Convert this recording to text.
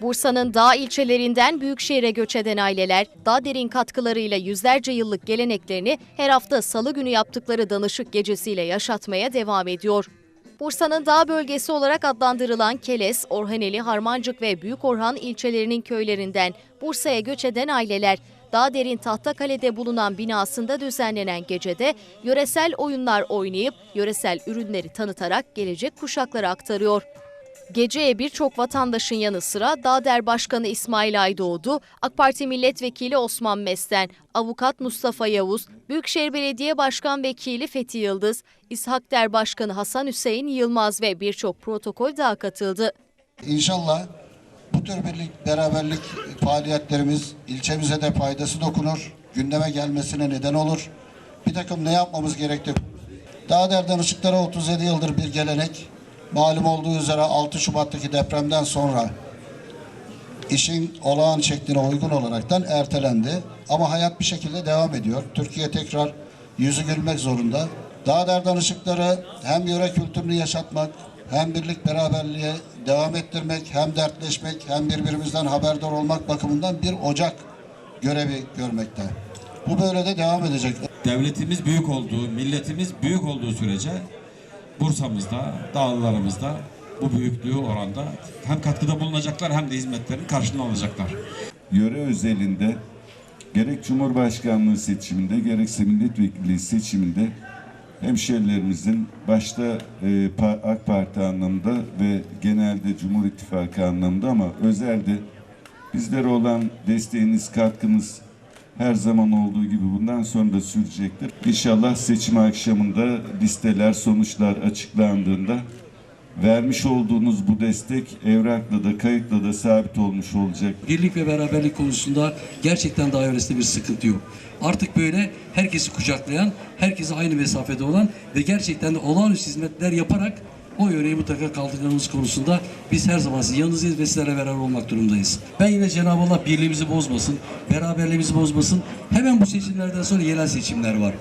Bursa'nın dağ ilçelerinden büyükşehire göç eden aileler, daha derin katkılarıyla yüzlerce yıllık geleneklerini her hafta salı günü yaptıkları danışık gecesiyle yaşatmaya devam ediyor. Bursa'nın dağ bölgesi olarak adlandırılan Keles, Orhaneli, Harmancık ve Büyük Orhan ilçelerinin köylerinden Bursa'ya göç eden aileler, daha derin Tahtakale'de bulunan binasında düzenlenen gecede yöresel oyunlar oynayıp yöresel ürünleri tanıtarak gelecek kuşaklara aktarıyor. Geceye birçok vatandaşın yanı sıra Dağder Başkanı İsmail Aydoğdu, AK Parti Milletvekili Osman Mesten, Avukat Mustafa Yavuz, Büyükşehir Belediye Başkan Vekili Fethi Yıldız, İshak Der Başkanı Hasan Hüseyin Yılmaz ve birçok protokol daha katıldı. İnşallah bu tür birlik, beraberlik faaliyetlerimiz ilçemize de faydası dokunur, gündeme gelmesine neden olur. Bir takım ne yapmamız gerektiği. Dağder'den ışıklara 37 yıldır bir gelenek. Malum olduğu üzere 6 Şubat'taki depremden sonra işin olağan şekline uygun olaraktan ertelendi. Ama hayat bir şekilde devam ediyor. Türkiye tekrar yüzü gülmek zorunda. Dağder'den ışıkları hem yöre kültürünü yaşatmak, hem birlik beraberliğe devam ettirmek, hem dertleşmek, hem birbirimizden haberdar olmak bakımından bir ocak görevi görmekte. Bu böyle de devam edecek. devletimiz büyük olduğu, milletimiz büyük olduğu sürece Bursa'mızda, dağlılarımızda bu büyüklüğü oranda hem katkıda bulunacaklar hem de hizmetlerin karşılığını alacaklar. yöre özelinde gerek Cumhurbaşkanlığı seçiminde gerekse milletvekili seçiminde hemşehrilerimizin başta e, AK Parti anlamında ve genelde Cumhur İttifakı anlamında ama özelde bizlere olan desteğiniz, katkınız her zaman olduğu gibi bundan sonra da sürecektir. İnşallah seçim akşamında listeler, sonuçlar açıklandığında vermiş olduğunuz bu destek evrakla da kayıtla da sabit olmuş olacak. Birlik ve beraberlik konusunda gerçekten daha öylesine bir sıkıntı yok. Artık böyle herkesi kucaklayan, herkese aynı mesafede olan ve gerçekten de olağanüstü hizmetler yaparak o yöreyi mutlaka kaldırmamız konusunda biz her zaman sizin yanınızdayız ve sizlerle beraber olmak durumundayız. Ben yine Cenab-ı Allah birliğimizi bozmasın, beraberliğimizi bozmasın. Hemen bu seçimlerden sonra yerel seçimler var.